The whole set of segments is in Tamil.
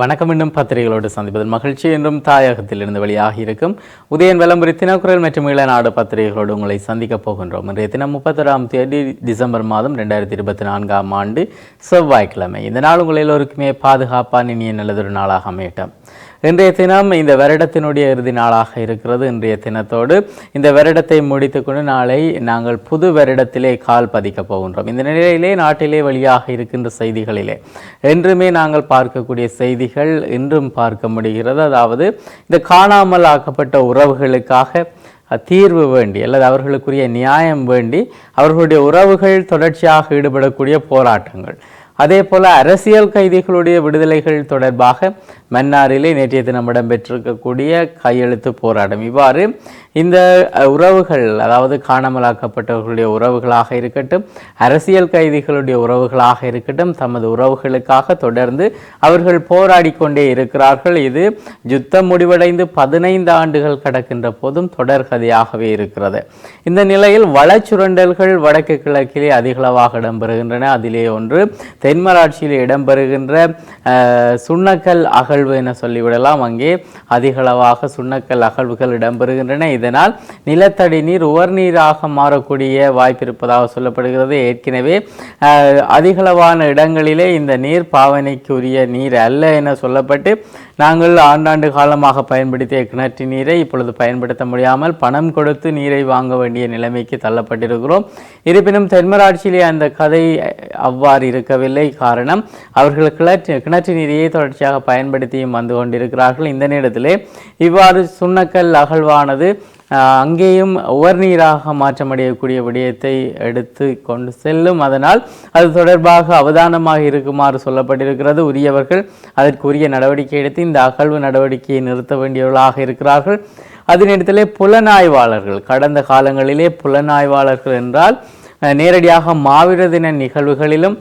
வணக்கம் இன்னும் பத்திரிகைகளோடு சந்திப்பதில் மகிழ்ச்சி என்றும் தாயகத்திலிருந்து வெளியாகி இருக்கும் உதயன் விளம்பரி தினக்குரல் மற்றும் இளநாடு பத்திரிகைகளோடு உங்களை சந்திக்கப் போகின்றோம். இன்றைய தினம் முப்பத்தொராம் தேதி டிசம்பர் மாதம் ரெண்டாயிரத்தி இருபத்தி நான்காம் ஆண்டு செவ்வாய்க்கிழமை. இந்த நாள் உங்கள் எல்லோருக்குமே பாதுகாப்பான இனிய நல்லதொரு நாளாக அமையட்டும். இன்றைய தினம் இந்த வருடத்தினுடைய இறுதி நாளாக இருக்கிறது. இன்றைய தினத்தோடு இந்த வருடத்தை முடித்துக்கொண்டு நாளை நாங்கள் புது வருடத்திலே கால் பதிக்கப் போகின்றோம். இந்த நிலையிலே நாட்டிலே வெளியாக இருக்கின்ற செய்திகளிலே என்றுமே நாங்கள் பார்க்கக்கூடிய செய்திகள் இன்றும் பார்க்க முடிகிறது. அதாவது இந்த காணாமல் ஆக்கப்பட்ட உறவுகளுக்காக தீர்வு வேண்டி அல்லது அவர்களுக்குரிய நியாயம் வேண்டி அவர்களுடைய உறவுகள் தொடர்ச்சியாக ஈடுபடக்கூடிய போராட்டங்கள். அதே போல அரசியல் கைதிகளுடைய விடுதலைகள் தொடர்பாக மன்னாரிலே நேற்றைய தினம் இடம்பெற்றிருக்கக்கூடிய கையெழுத்து போராட்டம். இவ்வாறு இந்த உறவுகள் அதாவது காணாமலாக்கப்பட்டவர்களுடைய உறவுகளாக இருக்கட்டும் அரசியல் கைதிகளுடைய உறவுகளாக இருக்கட்டும் தமது உறவுகளுக்காக தொடர்ந்து அவர்கள் போராடி கொண்டே இருக்கிறார்கள். இது யுத்தம் முடிவடைந்து பதினைந்து ஆண்டுகள் கடக்கின்ற போதும் தொடர்கதையாகவே இருக்கிறது. இந்த நிலையில் வளச்சுரண்டல்கள் வடக்கு கிழக்கிலே அதிகளவாக இடம்பெறுகின்றன. அதிலே ஒன்று தென்மராட்சியில் இடம்பெறுகின்ற சுண்ணக்கல் அகழ்வு என சொல்லிவிடலாம். அங்கே அதிகளவாக சுண்ணக்கல் அகழ்வுகள் இடம்பெறுகின்றன. இதனால் நிலத்தடி நீர் உவர் நீராக மாறக்கூடிய வாய்ப்பு இருப்பதாக சொல்லப்படுகிறது. ஏற்கனவே அதிகளவான இடங்களிலே இந்த நீர் பாவனைக்குரிய நீர் அல்ல என சொல்லப்பட்டு நாங்கள் ஆண்டாண்டு காலமாக பயன்படுத்திய கிணற்று நீரை இப்பொழுது பயன்படுத்த முடியாமல் பணம் கொடுத்து நீரை வாங்க வேண்டிய நிலைமைக்கு தள்ளப்பட்டிருக்கிறோம். இருப்பினும் தென்மராட்சியிலே அந்த கதை அவ்வாறு இருக்கவில்லை. காரணம் அவர்கள் கிணற்று கிணற்று நீரையே தொடர்ச்சியாக பயன்படுத்தியும் வந்து கொண்டிருக்கிறார்கள். இந்த நேரத்திலே இவ்வாறு சுண்ணக்கல் அகழ்வானது அங்கேயும் உவர்நீராக மாற்றமடையக்கூடிய விடயத்தை எடுத்து கொண்டு செல்லும். அதனால் அது தொடர்பாக அவதானமாக இருக்குமாறு சொல்லப்பட்டிருக்கிறது. உரியவர்கள் அதற்குரிய நடவடிக்கை எடுத்து இந்த அகழ்வு நடவடிக்கையை நிறுத்த வேண்டியவர்களாக இருக்கிறார்கள். அதனிடத்திலே புலனாய்வாளர்கள் கடந்த காலங்களிலே புலனாய்வாளர்கள் என்றால் நேரடியாக மாவீர தின நிகழ்வுகளிலும்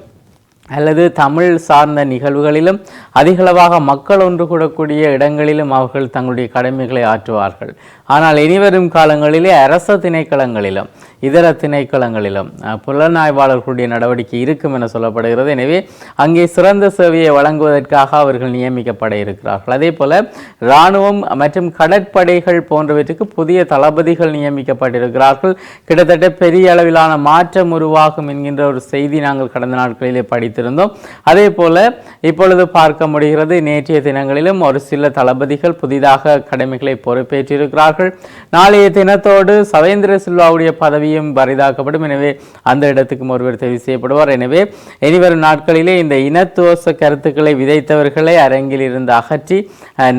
அல்லது தமிழ் சார்ந்த நிகழ்வுகளிலும் அதிகளவாக மக்கள் ஒன்று கூடக்கூடிய இடங்களிலும் அவர்கள் தங்களுடைய கடமைகளை ஆற்றுவார்கள். ஆனால் இனிவரும் காலங்களிலே அரச திணைக்களங்களிலும் இதர திணைக்களங்களிலும் புலனாய்வாளர்களுடைய நடவடிக்கை இருக்கும் என சொல்லப்படுகிறது. எனவே அங்கே சிறந்த சேவையை வழங்குவதற்காக அவர்கள் நியமிக்கப்பட இருக்கிறார்கள். அதே போல இராணுவம் மற்றும் கடற்படைகள் போன்றவற்றுக்கு புதிய தளபதிகள் நியமிக்கப்பட்டிருக்கிறார்கள். கிட்டத்தட்ட பெரிய அளவிலான மாற்றம் உருவாகும் என்கின்ற ஒரு செய்தி நாங்கள் கடந்த நாட்களிலே படித்திருந்தோம். அதே போல இப்பொழுது பார்க்க முடிகிறது நேற்றைய தினங்களிலும் ஒரு சில தளபதிகள் புதிதாக கடமைகளை பொறுப்பேற்றிருக்கிறார்கள். நாளைய தினத்தோடு சவேந்திர சில்வாவுடைய பதவி பதவியும் பரிதாக்கப்படும். எனவே அந்த இடத்துக்கும் ஒருவர் தெரிவு செய்யப்படுவார். எனவே இனிவரும் நாட்களிலே இந்த இனத்துவச கருத்துக்களை விதைத்தவர்களை அரங்கில் இருந்து அகற்றி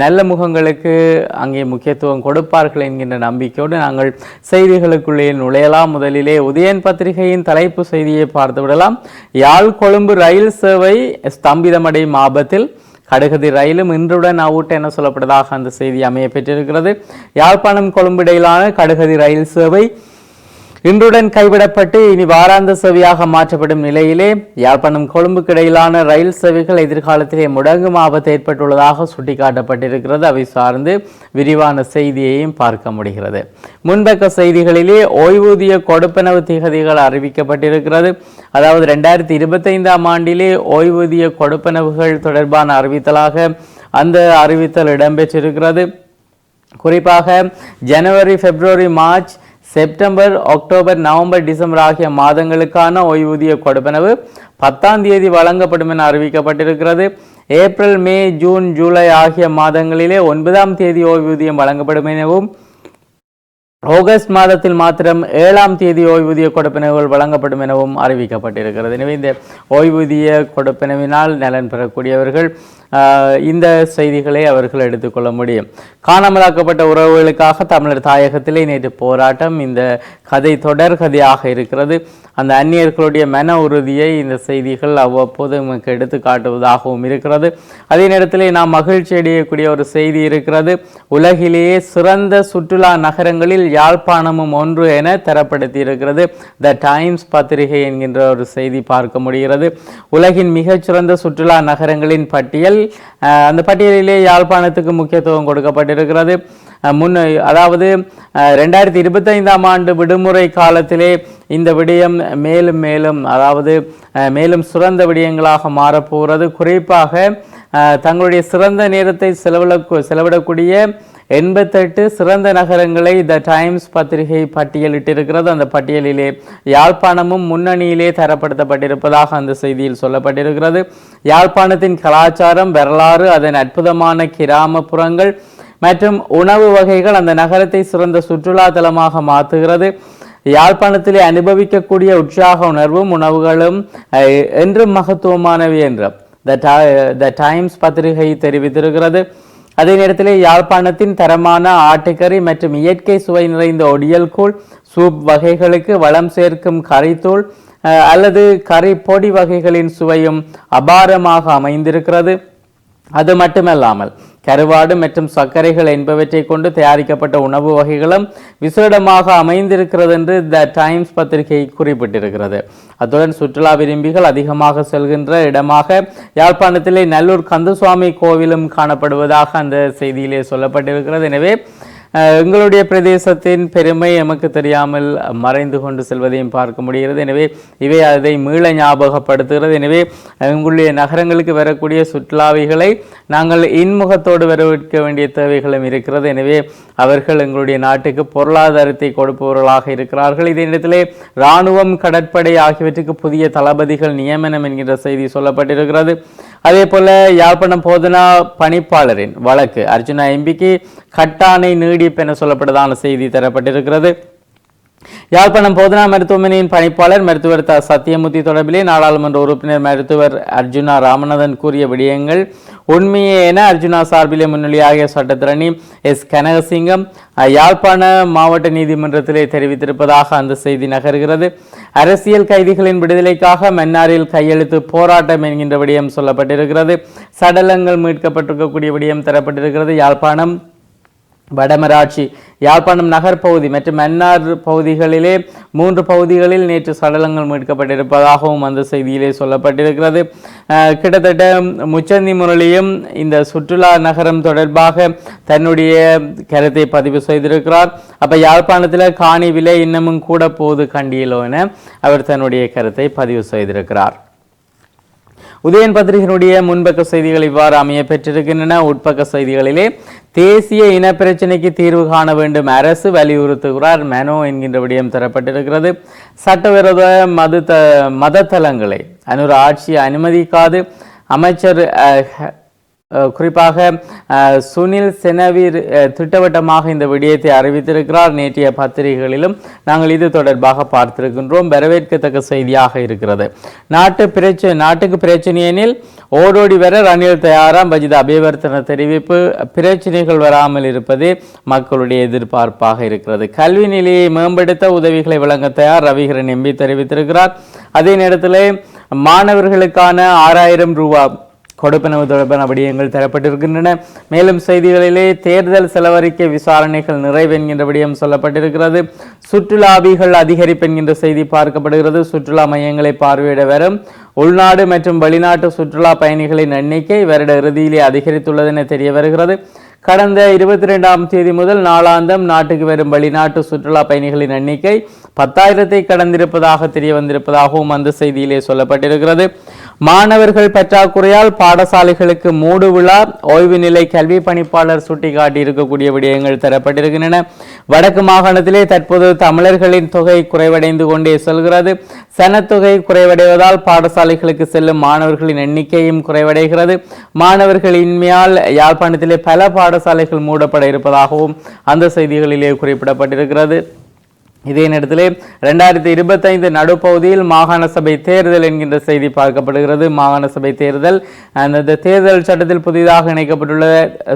நல்ல முகங்களுக்கு அங்கே முக்கியத்துவம் கொடுப்பார்கள் என்கின்ற நம்பிக்கையோடு நாங்கள் செய்திகளுக்குள்ளே நுழையலாம். முதலிலே உதயன் பத்திரிகையின் தலைப்பு செய்தியை பார்த்து விடலாம். யாழ் கொழும்பு ரயில் சேவை ஸ்தம்பிதமடையும் ஆபத்தில் கடுகதி ரயிலும் இன்றுடன் அவுட் என சொல்லப்பட்டதாக அந்த செய்தி அமைய பெற்றிருக்கிறது. யாழ்ப்பாணம் கொழும்பு இடையிலான கடுகதி ரயில் சேவை இன்றுடன் கைவிடப்பட்டு இனி வாராந்த சேவையாக மாற்றப்படும் நிலையிலே யாழ்ப்பாணம் கொழும்புக்கு இடையிலான ரயில் சேவைகள் எதிர்காலத்திலே முடங்கும் ஆபத்து ஏற்பட்டுள்ளதாக சுட்டிக்காட்டப்பட்டிருக்கிறது. அவை சார்ந்து விரிவான செய்தியையும் பார்க்க முடிகிறது. முன்பக்க செய்திகளிலே ஓய்வூதிய கொடுப்பனவு திகதிகள் அறிவிக்கப்பட்டிருக்கிறது. அதாவது ரெண்டாயிரத்தி இருபத்தைந்தாம் ஆண்டிலே ஓய்வூதிய கொடுப்பனவுகள் தொடர்பான அறிவித்தலாக அந்த அறிவித்தல் இடம்பெற்றிருக்கிறது. குறிப்பாக ஜனவரி பிப்ரவரி மார்ச் செப்டம்பர் அக்டோபர் நவம்பர் டிசம்பர் ஆகிய மாதங்களுக்கான ஓய்வூதிய கொடுப்பனவு பத்தாம் தேதி வழங்கப்படும் என அறிவிக்கப்பட்டிருக்கிறது. ஏப்ரல் மே ஜூன் ஜூலை ஆகிய மாதங்களிலே ஒன்பதாம் தேதி ஓய்வூதியம் வழங்கப்படும் எனவும் ஆகஸ்ட் மாதத்தில் மாத்திரம் ஏழாம் தேதி ஓய்வூதிய கொடுப்பினவுகள் வழங்கப்படும் எனவும் அறிவிக்கப்பட்டிருக்கிறது. எனவே இந்த ஓய்வூதிய கொடுப்பினவினால் நலன் பெறக்கூடியவர்கள் இந்த செய்திகளை அவர்கள் எடுத்துக்கொள்ள முடியும். காணாமலாக்கப்பட்ட உறவுகளுக்காக தமிழர் தாயகத்திலே நேற்று போராட்டம். இந்த கதை தொடர் கதையாக இருக்கிறது. அந்த அந்நியர்களுடைய மன உறுதியை இந்த செய்திகள் அவ்வப்போது நமக்கு எடுத்து காட்டுவதாகவும் இருக்கிறது. அதே நேரத்தில் நாம் மகிழ்ச்சி அடையக்கூடிய ஒரு செய்தி இருக்கிறது. உலகிலேயே சிறந்த சுற்றுலா நகரங்களில் யாழ்ப்பாணமும் ஒன்று என தரப்படுத்தி இருக்கிறது த டைம்ஸ் பத்திரிகை என்கின்ற ஒரு செய்தி பார்க்க முடிகிறது. உலகின் மிகச்சிறந்த சுற்றுலா நகரங்களின் பட்டியல் அந்த பட்டியலிலே யாழ்ப்பாணத்துக்கு முக்கியத்துவம் கொடுக்கப்பட்டிருக்கிறது. முன் அதாவது ரெண்டாயிரத்தி இருபத்தைந்தாம் ஆண்டு விடுமுறை காலத்திலே இந்த விடயம் மேலும் மேலும் அதாவது மேலும் சிறந்த விடயங்களாக மாறப்போகிறது. குறிப்பாக தங்களுடைய சிறந்த நேரத்தை செலவிட செலவிடக்கூடிய எண்பத்தெட்டு சிறந்த நகரங்களை த டைம்ஸ் பத்திரிகை பட்டியலிட்டிருக்கிறது. அந்த பட்டியலிலே யாழ்ப்பாணமும் முன்னணியிலே தரப்படுத்தப்பட்டிருப்பதாக அந்த செய்தியில் சொல்லப்பட்டிருக்கிறது. யாழ்ப்பாணத்தின் கலாச்சாரம் வரலாறு அதன் அற்புதமான கிராமப்புறங்கள் மற்றும் உணவு வகைகள் அந்த நகரத்தை சிறந்த சுற்றுலா தலமாக மாற்றுகிறது. யாழ்ப்பாணத்திலே அனுபவிக்கக்கூடிய உற்சாக உணர்வும் உணவுகளும் அஹ், என்றும் மகத்துவமானவை என்று. த த டைம்ஸ் பத்திரிகை தெரிவித்திருக்கிறது. அதே நேரத்தில் யாழ்ப்பாணத்தின் தரமான ஆட்டுக்கறி மற்றும் இயற்கை சுவை நிறைந்த ஒடியல் கூழ் சூப் வகைகளுக்கு வளம் சேர்க்கும் கறித்தூள் அல்லது கறி பொடி வகைகளின் சுவையும் அபாரமாக அமைந்திருக்கிறது. அது மட்டுமல்லாமல் கருவாடு மற்றும் சர்க்கரைகள் என்பவற்றை கொண்டு தயாரிக்கப்பட்ட உணவு வகைகளும் விசேடமாக அமைந்திருக்கிறது என்று த டைம்ஸ் பத்திரிகை குறிப்பிட்டிருக்கிறது. அத்துடன் சுற்றுலா விரும்பிகள் அதிகமாக செல்கின்ற இடமாக யாழ்ப்பாணத்திலே நல்லூர் கந்தசுவாமி கோவிலும் காணப்படுவதாக அந்த செய்தியிலே சொல்லப்பட்டிருக்கிறது. எனவே எங்களுடைய பிரதேசத்தின் பெருமை எமக்கு தெரியாமல் மறைந்து கொண்டு செல்வதையும் பார்க்க முடிகிறது. எனவே இவை அதை மீள ஞாபகப்படுத்துகிறது. எனவே எங்களுடைய நகரங்களுக்கு வரக்கூடிய சுற்றுலாவிகளை நாங்கள் இன்முகத்தோடு வரவேற்க வேண்டிய தேவைகளும் இருக்கிறது. எனவே அவர்கள் எங்களுடைய நாட்டுக்கு பொருளாதாரத்தை கொடுப்பவர்களாக இருக்கிறார்கள். இதே நேரத்திலே இராணுவம் கடற்படை ஆகியவற்றுக்கு புதிய தளபதிகள் நியமனம் என்கின்ற செய்தி சொல்லப்பட்டிருக்கிறது. அதே போல் யாழ்ப்பாணம் போதனா பணிப்பாளரின் வழக்கு. அர்ஜுனா எம்பிக்கு கட்டானை நீடிப்பு என சொல்லப்பட்டதான செய்தி தரப்பட்டிருக்கிறது. யாழ்ப்பாணம் போதனா மருத்துவமனையின் பணிப்பாளர் மருத்துவர் த. சத்தியமூர்த்தி தொடர்பிலே நாடாளுமன்ற உறுப்பினர் மருத்துவர் அர்ஜுனா ராமநாதன் கூறிய விடயங்கள் உண்மையே என அர்ஜுனா சார்பிலே முன்னிலையாகிய சட்டத்திரணி எஸ். கனகசிங்கம் யாழ்ப்பாண மாவட்ட நீதிமன்றத்திலே தெரிவித்திருப்பதாக அந்த செய்தி நகர்கிறது. அரசியல் கைதிகளின் விடுதலைக்காக மன்னாரில் கையெழுத்து போராட்டம் என்கின்ற விடயம் சொல்லப்பட்டிருக்கிறது. சடலங்கள் மீட்கப்பட்டிருக்கக்கூடிய விடயம் தரப்பட்டிருக்கிறது. யாழ்ப்பாணம் வடமராட்சி யாழ்ப்பாணம் நகர் பகுதி மற்றும் மன்னார் பகுதிகளிலே மூன்று பகுதிகளில் நேற்று சடலங்கள் மீட்கப்பட்டிருப்பதாகவும் அந்த செய்தியிலே சொல்லப்பட்டிருக்கிறது. கிட்டத்தட்ட முச்சந்தி முரளியும் இந்த சுற்றுலா நகரம் தொடர்பாக தன்னுடைய கருத்தை பதிவு செய்திருக்கிறார். அப்போ யாழ்ப்பாணத்தில் காணி விலை இன்னமும் கூட போகுது கண்டியிலோ என அவர் தன்னுடைய கருத்தை பதிவு செய்திருக்கிறார். உதயன் பத்திரிகையினுடைய முன்பக்க செய்திகள் இவ்வாறு அமைய பெற்றிருக்கின்றன. உட்பக்க செய்திகளிலே தேசிய இன பிரச்சினைக்கு தீர்வு காண வேண்டும் அரசு வலியுறுத்துகிறார் மெனோ என்கின்ற விடயம் தரப்பட்டிருக்கிறது. சட்டவிரோத மது த மதத்தலங்களை அனுர ஆட்சி அனுமதிக்காது. அமைச்சர் அஹ், குறிப்பாக சுனில் செனவீர் திட்டவட்டமாக இந்த விடயத்தை அறிவித்திருக்கிறார். நேற்றைய பத்திரிகைகளிலும் நாங்கள் இது தொடர்பாக பார்த்திருக்கின்றோம். வரவேற்கத்தக்க செய்தியாக இருக்கிறது. நாட்டு பிரச்சனை நாட்டுக்கு பிரச்சனையெனில் ஓடோடி வர ரணில் தயாராம். பஜித அபிவர்த்தன தெரிவிப்பு பிரச்சனைகள் வராமல் இருப்பது மக்களுடைய எதிர்பார்ப்பாக இருக்கிறது. கல்வி நிலையை மேம்படுத்த உதவிகளை வழங்க தயார் ரவிகரன் எம்பி தெரிவித்திருக்கிறார். அதே நேரத்தில் மாணவர்களுக்கான ஆறாயிரம் ரூபாய் கொடுப்பனவு தொடர்பான விடயங்கள் தரப்பட்டிருக்கின்றன. மேலும் செய்திகளிலே தேர்தல் செலவறிக்கை விசாரணைகள் நிறைவென்கின்ற விடயம் சொல்லப்பட்டிருக்கிறது. சுற்றுலாவிகள் அதிகரிப்பு என்கின்ற செய்தி பார்க்கப்படுகிறது. சுற்றுலா மையங்களை பார்வையிட வரும். உள்நாடு மற்றும் வெளிநாட்டு சுற்றுலா பயணிகளின் எண்ணிக்கை வருட இறுதியிலே அதிகரித்துள்ளது என தெரிய வருகிறது. கடந்த இருபத்தி ரெண்டாம் தேதி முதல் நாளாந்தம் நாட்டுக்கு வரும் வெளிநாட்டு சுற்றுலா பயணிகளின் எண்ணிக்கை பத்தாயிரத்தை கடந்திருப்பதாக தெரிய வந்திருப்பதாகவும் அந்த செய்தியிலே சொல்லப்பட்டிருக்கிறது. மாணவர்கள் பற்றாக்குறையால் பாடசாலைகளுக்கு மூடு விழா ஓய்வு நிலை கல்வி பணிப்பாளர் சுட்டிக்காட்டி இருக்கக்கூடிய விடயங்கள் தரப்பட்டிருக்கின்றன. வடக்கு மாகாணத்திலே தற்போது தமிழர்களின் தொகை குறைவடைந்து கொண்டே செல்கிறது. சனத்தொகை குறைவடைவதால் பாடசாலைகளுக்கு செல்லும் மாணவர்களின் எண்ணிக்கையும் குறைவடைகிறது. மாணவர்கள் இன்மையால் யாழ்ப்பாணத்திலே பல பாடசாலைகள் மூடப்பட இருப்பதாகவும் அந்த செய்திகளிலே குறிப்பிடப்பட்டிருக்கிறது. இதே நேரத்தில் ரெண்டாயிரத்தி இருபத்தைந்து நடுப்பகுதியில் மாகாண சபை தேர்தல் என்கின்ற செய்தி பார்க்கப்படுகிறது. மாகாண சபை தேர்தல் அந்த தேர்தல் சட்டத்தில் புதிதாக இணைக்கப்பட்டுள்ள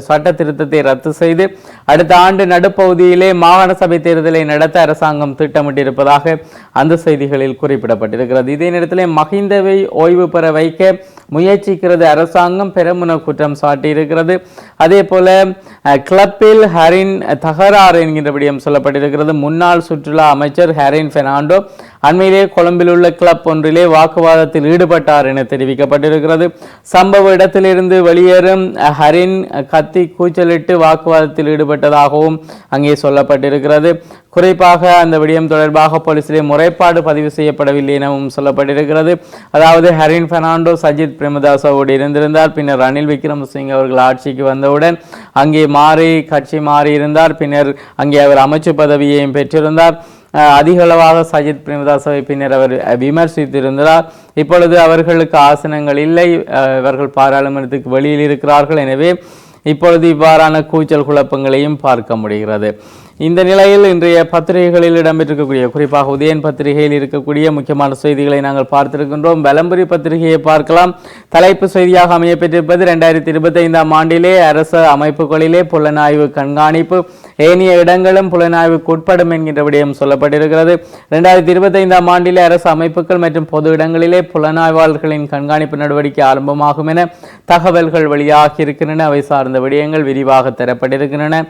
சட்ட திருத்தத்தை ரத்து செய்து அடுத்த ஆண்டு நடுப்பகுதியிலே மாகாண சபை தேர்தலை நடத்த அரசாங்கம் திட்டமிட்டிருப்பதாக அந்த செய்திகளில் குறிப்பிடப்பட்டிருக்கிறது. இதே நேரத்தில் மஹிந்தவை ஓய்வு பெற வைக்க முயற்சிக்கிறது. அரசாங்கம் பெருமுன குற்றம் சாட்டியிருக்கிறது. அதே போல அஹ், கிளப்பில் ஹரின் தகராறு என்கின்ற விடயம் சொல்லப்பட்டிருக்கிறது. முன்னாள் சுற்றுலா அமைச்சர் ஹரின் பெர்னாண்டோ அண்மையிலே கொழும்பில் உள்ள கிளப் ஒன்றிலே வாக்குவாதத்தில் ஈடுபட்டார் என தெரிவிக்கப்பட்டிருக்கிறது. சம்பவ இடத்திலிருந்து வெளியேறும் ஹரின் கத்தி கூச்சலிட்டு வாக்குவாதத்தில் ஈடுபட்டதாகவும் அங்கே சொல்லப்பட்டிருக்கிறது. குறிப்பாக அந்த விடயம் தொடர்பாக போலீசிலே முறைப்பாடு பதிவு செய்யப்படவில்லை எனவும் சொல்லப்பட்டிருக்கிறது. அதாவது ஹரின் பெர்னாண்டோ சஜித் பிரேமதாசோடு இருந்திருந்தார். பின்னர் ரணில் விக்ரமசிங் அவர்கள் ஆட்சிக்கு வந்தவுடன் அங்கே மாறி கட்சி மாறி இருந்தார் பின்னர் அங்கே அவர் அமைச்சு பதவியையும் பெற்றிருந்தார். அதிகளவாக சஜித் பிரேமதாசவை பின்னர் அவர் விமர்சித்திருந்தார். இப்பொழுது அவர்களுக்கு ஆசனங்கள் இல்லை. இவர்கள் பாராளுமன்றத்துக்கு வெளியில் இருக்கிறார்கள். எனவே இப்பொழுது இவ்வாறான கூச்சல் குழப்பங்களையும் பார்க்க முடிகிறது. இந்த நிலையில் இன்றைய பத்திரிகைகளில் இடம்பெற்றிருக்கக்கூடிய குறிப்பாக உதயன் பத்திரிகையில் இருக்கக்கூடிய முக்கியமான செய்திகளை நாங்கள் பார்த்திருக்கின்றோம். வலம்புரி பத்திரிகையை பார்க்கலாம். தலைப்பு செய்தியாக அமையப்பெற்றிருப்பது ரெண்டாயிரத்தி இருபத்தைந்தாம் ஆண்டிலே அரச அமைப்புகளிலே புலனாய்வு கண்காணிப்பு ஏனைய இடங்களும் புலனாய்வுக்கு உட்படும் என்கின்ற விடயம் சொல்லப்பட்டிருக்கிறது. ரெண்டாயிரத்தி இருபத்தைந்தாம் ஆண்டிலே அரசு அமைப்புகள் மற்றும் பொது இடங்களிலே புலனாய்வாளர்களின் கண்காணிப்பு நடவடிக்கை ஆரம்பமாகும் என தகவல்கள் வெளியாகி இருக்கின்றன. அவை சார்ந்த விடயங்கள் விரிவாக தரப்பட்டிருக்கின்றன.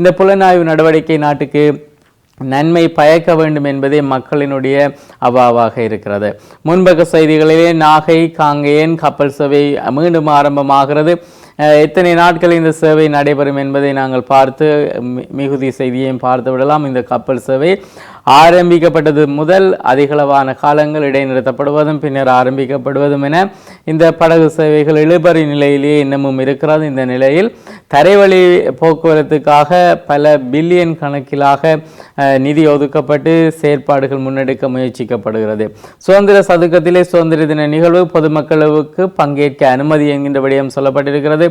இந்த புலனாய்வு நடவடிக்கை நாட்டுக்கு நன்மை பயக்க வேண்டும் என்பதே மக்களினுடைய அவாவாக இருக்கிறது. முன்பக்க செய்திகளிலே நாகை காங்கேயன் கப்பல் சேவை மீண்டும் ஆரம்பமாகிறது. எத்தனை நாட்கள் இந்த சேவை நடைபெறும் என்பதை நாங்கள் பார்த்து மிகுதி செய்தியையும் பார்த்து விடலாம். இந்த கப்பல் சேவை ஆரம்பிக்கப்பட்டது முதல் அதிகளவான காலங்கள் இடைநிறுத்தப்படுவதும் பின்னர் ஆரம்பிக்கப்படுவதும் என இந்த படகு சேவைகள் இழுபறி நிலையிலேயே இன்னமும் இருக்கிறது. இந்த நிலையில் தரைவழி போக்குவரத்துக்காக பல பில்லியன் கணக்கிலாக நிதி ஒதுக்கப்பட்டு செயற்பாடுகள் முன்னெடுக்க முயற்சிக்கப்படுகிறது. சுதந்திர சதுக்கத்திலே சுதந்திர தின நிகழ்வு பொதுமக்களுக்கு பங்கேற்க அனுமதி என்கின்ற விடயம் சொல்லப்பட்டிருக்கிறது.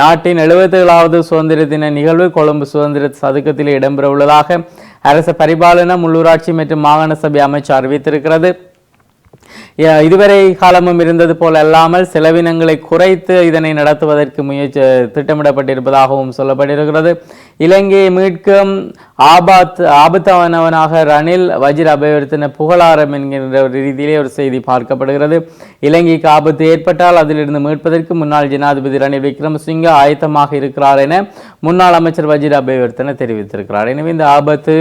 நாட்டின் எழுபத்தேழாவது சுதந்திர தின நிகழ்வு கொழும்பு சுதந்திர சதுக்கத்தில் இடம்பெற உள்ளதாக அரசு பரிபாலன உள்ளூராட்சி மற்றும் மாகாண சபை அமைச்சு அறிவித்திருக்கிறது. இதுவரை காலமும் இருந்தது போல் அல்லாமல் செலவினங்களை குறைத்து இதனை நடத்துவதற்கு முயற்சி திட்டமிடப்பட்டிருப்பதாகவும் சொல்லப்பட்டிருக்கிறது. இலங்கையை மீட்கும் ஆபாத் ஆபத்தானவனாக ரணில் வஜிர அபயவர்த்தன புகழாரம் என்கின்ற ஒரு ரீதியிலே ஒரு செய்தி பார்க்கப்படுகிறது. இலங்கைக்கு ஆபத்து ஏற்பட்டால் அதிலிருந்து மீட்பதற்கு முன்னாள் ஜனாதிபதி ரணில் விக்ரமசிங்க ஆயத்தமாக இருக்கிறார் என முன்னாள் அமைச்சர் வஜிர அபயவர்த்தன தெரிவித்திருக்கிறார். எனவே இந்த ஆபத்து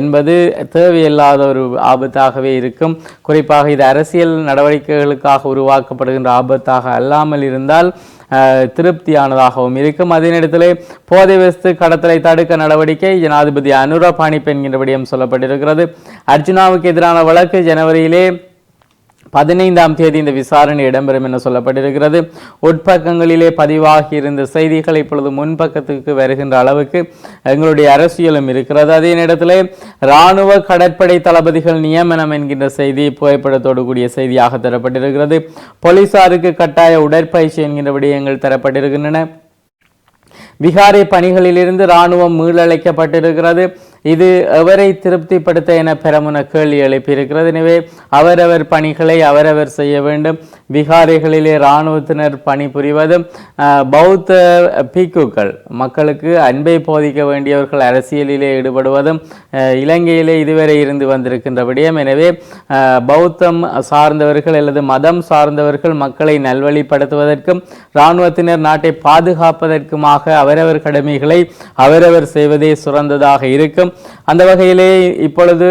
என்பது தேவையில்லாத ஒரு ஆபத்தாகவே இருக்கும். குறிப்பாக இது அரசியல் நடவடிக்கைகளுக்காக உருவாக்கப்படுகின்ற ஆபத்தாக அல்லாமல் இருந்தால் திருப்தியானதாகவும் இருக்கும். அதே நேரத்தில் போதை வஸ்து கடத்தலை தடுக்க நடவடிக்கை ஜனாதிபதி அனுரா பாணிப் என்கின்ற விடயம் சொல்லப்பட்டிருக்கிறது. அர்ஜுனாவுக்கு எதிரான வழக்கு ஜனவரியிலே பதினைந்தாம் தேதி இந்த விசாரணை இடம்பெறும் என சொல்லப்பட்டிருக்கிறது. உட்பக்கங்களிலே பதிவாகி இருந்த செய்திகள் இப்பொழுது முன்பக்கத்துக்கு வருகின்ற அளவுக்கு எங்களுடைய அரசியலும் இருக்கிறது. அதே நேரத்திலே இராணுவ கடற்படை தளபதிகள் நியமனம் என்கின்ற செய்தி புகைப்படத்தோடு கூடிய செய்தியாக தரப்பட்டிருக்கிறது. போலீசாருக்கு கட்டாய உடற்பயிற்சி என்கின்ற விடயங்கள் தரப்பட்டிருக்கின்றன. விகாரை பணிகளிலிருந்து இராணுவம் மீளழைக்கப்பட்டிருக்கிறது. இது எவரை திருப்திப்படுத்த என பெறமுன கேள்வி எழுப்பியிருக்கிறது. எனவே அவரவர் பணிகளை அவரவர் செய்ய வேண்டும். விகாரைகளிலே இராணுவத்தினர் பணிபுரிவதும் பௌத்த பீக்குக்கள் மக்களுக்கு அன்பை போதிக்க வேண்டியவர்கள் அரசியலிலே ஈடுபடுவதும் இலங்கையிலே இதுவரை இருந்து வந்திருக்கின்ற விடயம். எனவே பௌத்தம் சார்ந்தவர்கள் அல்லது மதம் சார்ந்தவர்கள் மக்களை நல்வழிப்படுத்துவதற்கும் இராணுவத்தினர் நாட்டை பாதுகாப்பதற்குமாக அவரவர் கடமைகளை அவரவர் செய்வதே சிறந்ததாக இருக்கும். அந்த வகையிலே இப்பொழுது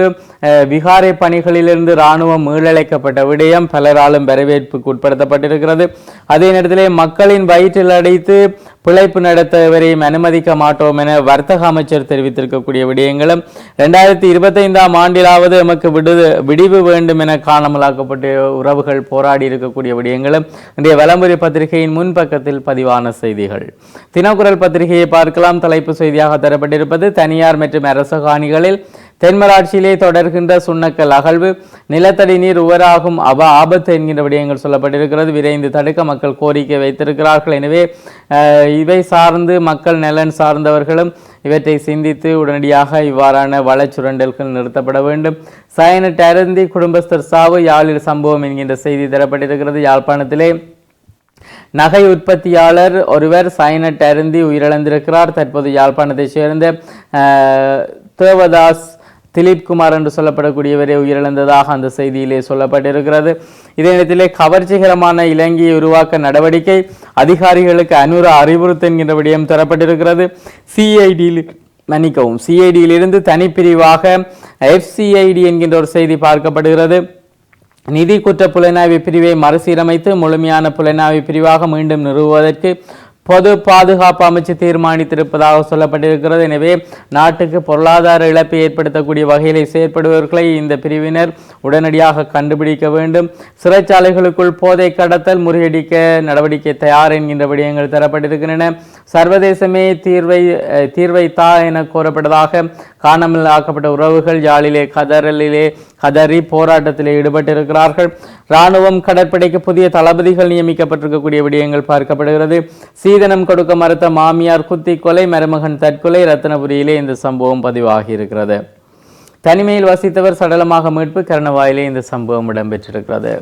விகாரை பணிகளிலிருந்து இராணுவம் மீளழைக்கப்பட்ட விடயம் பலராலும் வரவேற்புக்கு உட்படுத்தப்பட்டிருக்கிறது. அதே நேரத்திலே மக்களின் வயிற்றில் அடைத்து பிழைப்பு நடத்தவரையும் அனுமதிக்க மாட்டோம் என வர்த்தக அமைச்சர் தெரிவித்திருக்கக்கூடிய விடயங்களும் ரெண்டாயிரத்தி இருபத்தைந்தாம் ஆண்டிலாவது எமக்கு விடு விடிவு வேண்டும் என காணாமலாக்கப்பட்ட உறவுகள் போராடி இருக்கக்கூடிய விடயங்களும் இன்றைய வலம்புரி பத்திரிகையின் முன்பக்கத்தில் பதிவான செய்திகள். தினக்குரல் பத்திரிகையை பார்க்கலாம். தலைப்பு செய்தியாக தரப்பட்டிருப்பது தனியார் மற்றும் அரசு காணிகளில் தென்மராட்சியிலே தொடர்கின்ற சுண்ணக்கல் அகழ்வு நிலத்தடி நீர் உவராகும் அப ஆபத்து என்கின்ற விடயங்கள் சொல்லப்பட்டிருக்கிறது. விரைந்து தடுக்க மக்கள் கோரிக்கை வைத்திருக்கிறார்கள். எனவே அஹ், இவை சார்ந்து மக்கள் நலன் சார்ந்தவர்களும் இவற்றை சிந்தித்து உடனடியாக இவ்வாறான வளச்சுரண்டல்கள் நிறுத்தப்பட வேண்டும். சயனட் அருந்தி குடும்பஸ்தர் சாவு யாழில் சம்பவம் என்கின்ற செய்தி தரப்பட்டிருக்கிறது. யாழ்ப்பாணத்திலே நகை உற்பத்தியாளர் ஒருவர் சயனட் அருந்தி உயிரிழந்திருக்கிறார். தற்போது யாழ்ப்பாணத்தைச் சேர்ந்த அஹ், தேவதாஸ் திலீப் குமார் என்று சொல்லப்படக்கூடியவரே உயிரிழந்ததாக அந்த செய்தியிலே சொல்லப்பட்டிருக்கிறது. இதே நேரத்திலே கவர்ச்சிகரமான இலங்கையை உருவாக்க நடவடிக்கை அதிகாரிகளுக்கு அனுர அறிவுறுத்து என்கின்ற விடயம் தரப்பட்டிருக்கிறது. சிஐடியில் மன்னிக்கவும் சிஐடியிலிருந்து தனிப்பிரிவாக எஃப்சிஐடி என்கின்ற ஒரு செய்தி பார்க்கப்படுகிறது. நிதி குற்ற புலனாய்வு பிரிவை மறுசீரமைத்து முழுமையான புலனாய்வு பிரிவாக மீண்டும் நிறுவுவதற்கு பொது பாதுகாப்பு அமைச்சு தீர்மானித்திருப்பதாக சொல்லப்பட்டிருக்கிறது. எனவே நாட்டுக்கு பொருளாதார இழப்பை ஏற்படுத்தக்கூடிய வகையில் செயற்படுபவர்களை இந்த பிரிவினர் உடனடியாக கண்டுபிடிக்க வேண்டும். சிறைச்சாலைகளுக்குள் போதை கடத்தல் முறியடிக்க நடவடிக்கை தயார் என்கின்ற விடயங்கள் தரப்பட்டிருக்கின்றன. சர்வதேசமே தீர்வை தீர்வை தா என கோரப்பட்டதாக காணாமல் ஆக்கப்பட்ட உறவுகள் யாழிலே கதறலிலே கதறி போராட்டத்தில் ஈடுபட்டிருக்கிறார்கள். ராணுவம் கடற்படைக்கு புதிய தளபதிகள் நியமிக்கப்பட்டிருக்கக்கூடிய விடயங்கள் பார்க்கப்படுகிறது. சீதனம் கொடுக்க மறுத்த மாமியார் குத்தி கொலை மருமகன் தற்கொலை ரத்னபுரியிலே இந்த சம்பவம் பதிவாகி இருக்கிறது தனிமையில் வசித்தவர் சடலமாக மீட்பு கரணவாயிலே இந்த சம்பவம் இடம்பெற்றிருக்கிறது.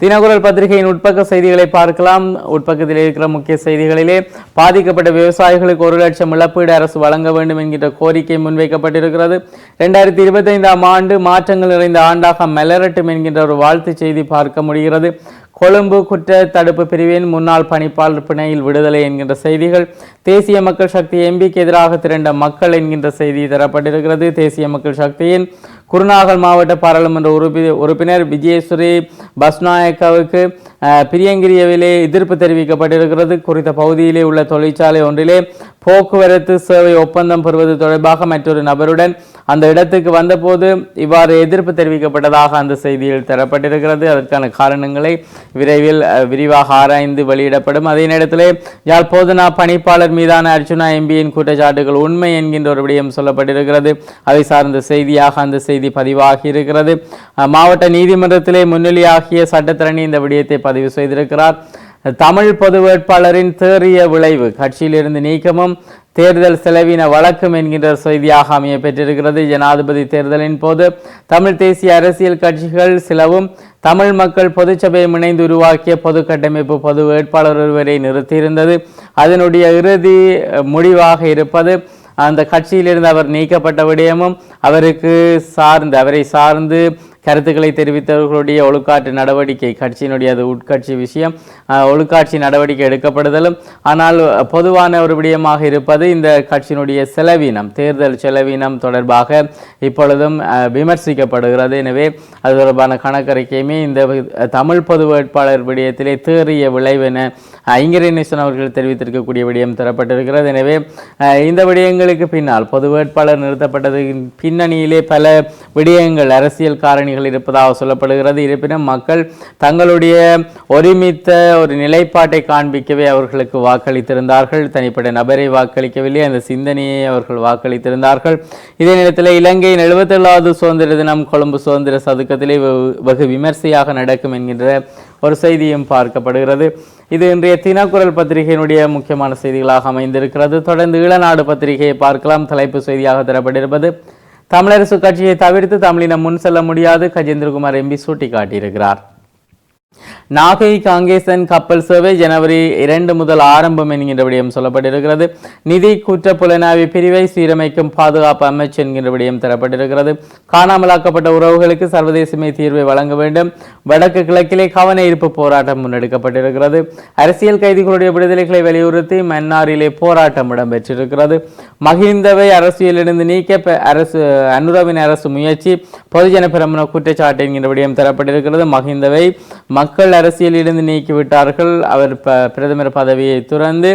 தினகுரல் பத்திரிகையின் உட்பக்க செய்திகளை பார்க்கலாம். உட்பக்கத்தில் இருக்கிற முக்கிய செய்திகளிலே பாதிக்கப்பட்ட விவசாயிகளுக்கு ஒரு லட்சம் இழப்பீடு அரசு வழங்க வேண்டும் என்கின்ற கோரிக்கை முன்வைக்கப்பட்டிருக்கிறது. ரெண்டாயிரத்தி இருபத்தைந்தாம் ஆண்டு மாற்றங்கள் நிறைந்த ஆண்டாக மலரட்டும் என்கின்ற ஒரு வாழ்த்து செய்தி பார்க்க முடிகிறது. கொழும்பு குற்ற தடுப்பு பிரிவின் முன்னாள் பணிப்பாளர் பிணையில் விடுதலை என்கின்ற செய்திகள் தேசிய மக்கள் சக்தி எம்பிக்கு எதிராக திரண்ட மக்கள் என்கின்ற செய்தி தரப்பட்டிருக்கிறது. தேசிய மக்கள் சக்தியின் குருநாகல் மாவட்ட பாராளுமன்ற உறுப்பி உறுப்பினர் விஜயஸ்வரி பஸ்நாயக்காவுக்கு பிரியங்கிரியவிலே எதிர்ப்பு தெரிவிக்கப்பட்டிருக்கிறது. குறித்த பகுதியிலே உள்ள தொழிற்சாலை ஒன்றிலே போக்குவரத்து சேவை ஒப்பந்தம் பெறுவது தொடர்பாக மற்றொரு நபருடன் அந்த இடத்துக்கு வந்தபோது இவ்வாறு எதிர்ப்பு தெரிவிக்கப்பட்டதாக அந்த செய்தியில் தரப்பட்டிருக்கிறது. அதற்கான காரணங்களை விரைவில் விரிவாக ஆராய்ந்து வெளியிடப்படும். அதே நேரத்திலே யாழ் போதனா பணிப்பாளர் மீதான அர்ச்சுனா எம்பியின் குற்றச்சாட்டுகள் உண்மை என்கின்ற ஒரு விடயம் சொல்லப்பட்டிருக்கிறது. அதை சார்ந்த செய்தியாக அந்த செய்தி செய்தி பதிவாகி இருக்கிறது. மாவட்ட நீதிமன்றத்திலே முன்னிலையாகிய சட்டத்தரணி இந்த விடயத்தை பதிவு செய்திருக்கிறார். தமிழ் பொது வேட்பாளரின் தேறிய விளைவு கட்சியிலிருந்து நீக்கமும் தேர்தல் செலவின வழக்கம் என்கின்ற செய்தியாக அமைய பெற்றிருக்கிறது. ஜனாதிபதி தேர்தலின் போது தமிழ் தேசிய அரசியல் கட்சிகள் சிலவும் தமிழ் மக்கள் பொதுச்சபையை இணைந்து உருவாக்கிய பொது கட்டமைப்பு பொது வேட்பாளர் ஒருவரை நிறுத்தியிருந்தது. அதனுடைய இறுதி முடிவாக இருப்பது அந்த கட்சியிலிருந்து அவர் நீக்கப்பட்ட விடயமும் அவருக்கு சார்ந்து அவரை சார்ந்து கருத்துக்களை தெரிவித்தவர்களுடைய ஒழுக்காற்று நடவடிக்கை கட்சியினுடைய அது உட்கட்சி விஷயம் ஒழுக்காட்சி நடவடிக்கை எடுக்கப்படுதலும். ஆனால் பொதுவான ஒரு விடயமாக இருப்பது இந்த கட்சியினுடைய செலவீனம் தேர்தல் செலவீனம் தொடர்பாக இப்பொழுதும் விமர்சிக்கப்படுகிறது. எனவே அது தொடர்பான கணக்கறிக்கையுமே இந்த தமிழ் பொது வேட்பாளர் விடயத்திலே தேறிய விளைவென ஐங்கரேசன் அவர்கள் தெரிவித்திருக்கக்கூடிய விடயம் தரப்பட்டிருக்கிறது. எனவே இந்த விடயங்களுக்கு பின்னால் பொது வேட்பாளர் நிறுத்தப்பட்டது பின்னணியிலே பல விடயங்கள் அரசியல் காரணிகள் இருப்பதாக சொல்லப்படுகிறது. இருப்பினும் மக்கள் தங்களுடைய ஒருமித்த ஒரு நிலைப்பாட்டை காண்பிக்கவே அவர்களுக்கு வாக்களித்திருந்தார்கள். தனிப்பட்ட நபரை வாக்களிக்கவில்லை. அந்த சிந்தனையை அவர்கள் வாக்களித்திருந்தார்கள். இதே நேரத்தில் இலங்கையின் எழுபத்தேழாவது சுதந்திர தினம் கொழும்பு சுதந்திர சதுக்கத்திலே வெகு- விமர்சையாக நடக்கும் என்கின்ற ஒரு செய்தியும் பார்க்கப்படுகிறது. இது இன்றைய தினக்குரல் பத்திரிகையினுடைய முக்கியமான செய்திகளாக அமைந்திருக்கிறது. தொடர்ந்து ஈழநாடு பத்திரிகையை பார்க்கலாம். தலைப்பு செய்தியாக தரப்பட்டிருப்பது தமிழரசு கட்சியை தவிர்த்து தமிழினம் முன் செல்ல முடியாது. கஜேந்திரகுமார் எம்பி சுட்டிக்காட்டியிருக்கிறார். நாகை காங்கேசன் கப்பல் சேவை ஜனவரி இரண்டு முதல் ஆரம்பம் என்கின்ற விடயம் சொல்லப்பட்டிருக்கிறது. நிதி குற்ற புலனாய்வு பிரிவை சீரமைக்கும் பாதுகாப்பு அமைச்சு என்கின்ற விடயம் தரப்பட்டிருக்கிறது. காணாமலாக்கப்பட்ட உறவுகளுக்கு சர்வதேசமே தீர்வை வழங்க வேண்டும். வடக்கு கிழக்கிலே கவன ஈர்ப்பு போராட்டம் முன்னெடுக்கப்பட்டிருக்கிறது. அரசியல் கைதிகளுடைய விடுதலைகளை வலியுறுத்தி மன்னாரிலே போராட்டம் இடம்பெற்றிருக்கிறது. மகிந்தவை அரசியலிருந்து நீக்க அரசு அனுரவின் அரசு முயற்சி பொதுஜன பிரமுன குற்றச்சாட்டு என்கின்ற விடயம் தரப்பட்டிருக்கிறது. மகிந்தவை மக்கள் அரசியலிலிருந்து நீக்கிவிட்டார்கள். அவர் ப பிரதமர் பதவியை துறந்து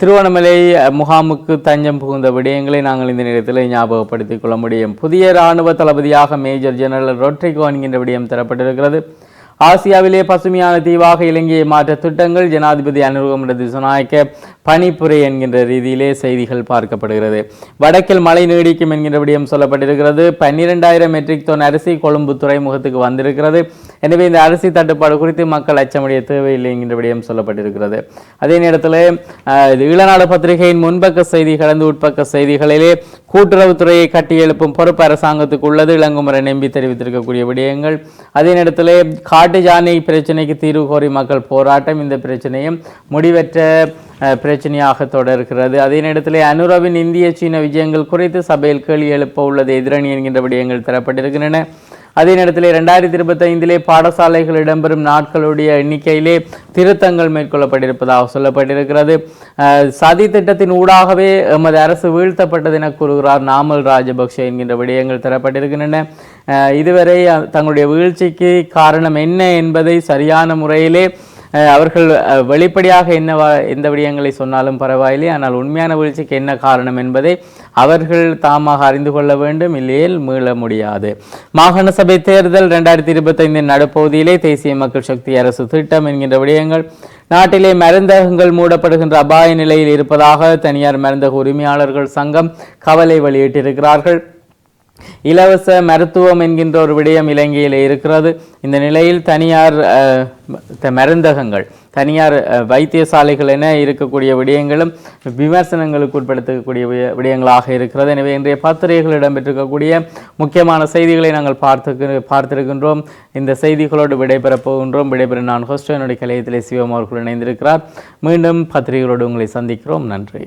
திருவண்ணாமலை முகாமுக்கு தஞ்சம் புகுந்த விடயங்களை நாங்கள் இந்த நேரத்தில் ஞாபகப்படுத்திக் கொள்ள முடியும். புதிய இராணுவ தளபதியாக மேஜர் ஜெனரல் ரொட்ரிகோ என்கின்ற விடயம் தரப்பட்டிருக்கிறது. ஆசியாவிலே பசுமையான தீவாக இலங்கையை மாற்ற திட்டங்கள் ஜனாதிபதி அனுருகமட திசுநாயக்க பணிப்புரை என்கின்ற ரீதியிலே செய்திகள் பார்க்கப்படுகிறது. வடக்கில் மழை நீடிக்கும் என்கின்ற விடயம் சொல்லப்பட்டிருக்கிறது. பன்னிரெண்டாயிரம் மெட்ரிக் டன் அரிசி கொழும்பு துறைமுகத்துக்கு வந்திருக்கிறது. எனவே இந்த அரிசி தட்டுப்பாடு குறித்து மக்கள் அச்சமடைய தேவையில்லை என்கின்ற விடயம் சொல்லப்பட்டிருக்கிறது. அதே நேரத்தில் இது ஈழநாடு பத்திரிகையின் முன்பக்க செய்தி கடந்து உட்பக்க செய்திகளிலே கூட்டுறவுத்துறையை கட்டியெழுப்பும் பொறுப்பு அரசாங்கத்துக்கு உள்ளது இளங்குமரன் எம்பி தெரிவித்திருக்கக்கூடிய விடயங்கள். அதே நேரத்தில் காட்டு ஜானை பிரச்சனைக்கு தீர்வு கோரி மக்கள் போராட்டம் இந்த பிரச்சனையும் முடிவற்ற பிரச்சனையாக தொடர்கிறது. அதே நேரத்தில் அனுரவின் இந்திய சீன விஜயங்கள் குறித்து சபையில் கேள்வி எழுப்ப உள்ளது எதிரணி என்கின்ற விடயங்கள் தரப்பட்டிருக்கின்றன. அதே நேரத்தில் இரண்டாயிரத்தி இருபத்தைந்திலே பாடசாலைகள் இடம்பெறும் நாட்களுடைய எண்ணிக்கையிலே திருத்தங்கள் மேற்கொள்ளப்பட்டிருப்பதாக சொல்லப்பட்டிருக்கிறது. சதி திட்டத்தின் ஊடாகவே எமது அரசு வீழ்த்தப்பட்டது என கூறுகிறார் நாமல் ராஜபக்ஷ என்கின்ற விடயங்கள் தரப்பட்டிருக்கின்றன. இதுவரை தங்களுடைய வீழ்ச்சிக்கு காரணம் என்ன என்பதை சரியான முறையிலே அவர்கள் வெளிப்படையாக என்ன எந்த விடயங்களை சொன்னாலும் பரவாயில்லை. ஆனால் உண்மையான வீழ்ச்சிக்கு என்ன காரணம் என்பதை அவர்கள் தாமாக அறிந்து கொள்ள வேண்டும். இல்லையேல் மீள முடியாது. மாகாண சபை தேர்தல் ரெண்டாயிரத்தி இருபத்தைந்தின் நடுப்பகுதியிலே தேசிய மக்கள் சக்தி அரசு திட்டம் என்கின்ற விடயங்கள் நாட்டிலே மருந்தகங்கள் மூடப்படுகின்ற அபாய நிலையில் இருப்பதாக தனியார் மருந்தக உரிமையாளர்கள் சங்கம் கவலை வெளியிட்டிருக்கிறார்கள். இலவச மருத்துவம் என்கின்ற ஒரு விடயம் இலங்கையில் இருக்கிறது. இந்த நிலையில் தனியார் மருந்தகங்கள் தனியார் வைத்தியசாலைகள் என இருக்கக்கூடிய விடயங்களும் விமர்சனங்களுக்கு உட்படுத்தக்கூடிய விடயங்களாக இருக்கிறது. எனவே இன்றைய பத்திரிகைகள் இடம்பெற்றிருக்கக்கூடிய முக்கியமான செய்திகளை நாங்கள் பார்த்து பார்த்திருக்கின்றோம். இந்த செய்திகளோடு விடைபெறப் போகின்றோம். விடைபெற நான் ஹோஸ்டனுடைய கலையத்திலே சிவம் அவர்கள் இணைந்திருக்கிறார். மீண்டும் பத்திரிகைகளோடு உங்களை சந்திக்கிறோம். நன்றி.